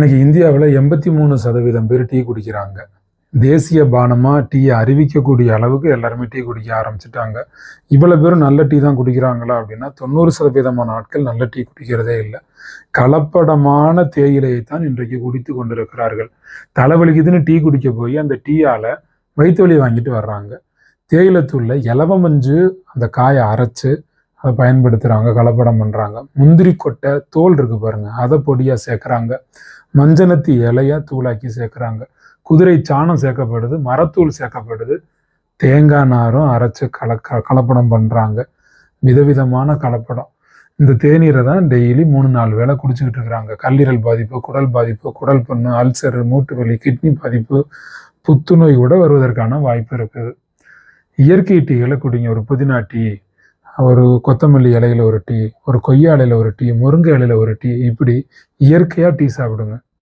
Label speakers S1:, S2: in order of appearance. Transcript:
S1: இன்னைக்கு இந்தியாவில் எண்பத்தி மூணு சதவீதம் பேர் டீ குடிக்கிறாங்க. தேசிய பானமாக டீயை அறிவிக்கக்கூடிய அளவுக்கு எல்லாருமே டீ குடிக்க ஆரம்பிச்சிட்டாங்க. இவ்வளோ பேரும் நல்ல டீ தான் குடிக்கிறாங்களா அப்படின்னா தொண்ணூறு சதவீதமான ஆட்கள் நல்ல டீ குடிக்கிறதே இல்லை. கலப்படமான தேயிலையை தான் இன்றைக்கு குடித்து கொண்டிருக்கிறார்கள். தலைவலிக்குதுன்னு டீ குடிக்க போய் அந்த டீயால் வயிற்று வலி வாங்கிட்டு வர்றாங்க. தேயிலை தூளில் இலவமஞ்சு அந்த காயை அரைச்சு அதை பயன்படுத்துகிறாங்க கலப்படம் பண்ணுறாங்க முந்திரி கொட்டை தோல் இருக்கு பாருங்க அதை பொடியாக சேர்க்குறாங்க. மஞ்சனத்தி இலையை தூளாக்கி சேர்க்குறாங்க. குதிரை சாணம் சேர்க்கப்படுது மரத்தூள் சேர்க்கப்படுது. தேங்காய் நாரும் அரைச்சி கலக்க கலப்படம் பண்ணுறாங்க விதவிதமான கலப்படம். இந்த தேநீரை தான் டெய்லி மூணு நாலு வேளை குடிச்சுக்கிட்டு இருக்கிறாங்க. கல்லீரல் பாதிப்பு குடல் பாதிப்பு குடல் புண்ணு அல்சர் மூட்டு வலி கிட்னி பாதிப்பு புத்துநோய் கூட வருவதற்கான வாய்ப்பு இருக்குது. இயற்கை டீகளை குடிங்க ஒரு புதினா டீ. ஒரு கொத்தமல்லி இலையில ஒரு டீ ஒரு கொய்யா இலையில ஒரு டீ முருங்கை இலையில ஒரு டீ இப்படி இயற்கையாக டீ சாப்பிடுங்க.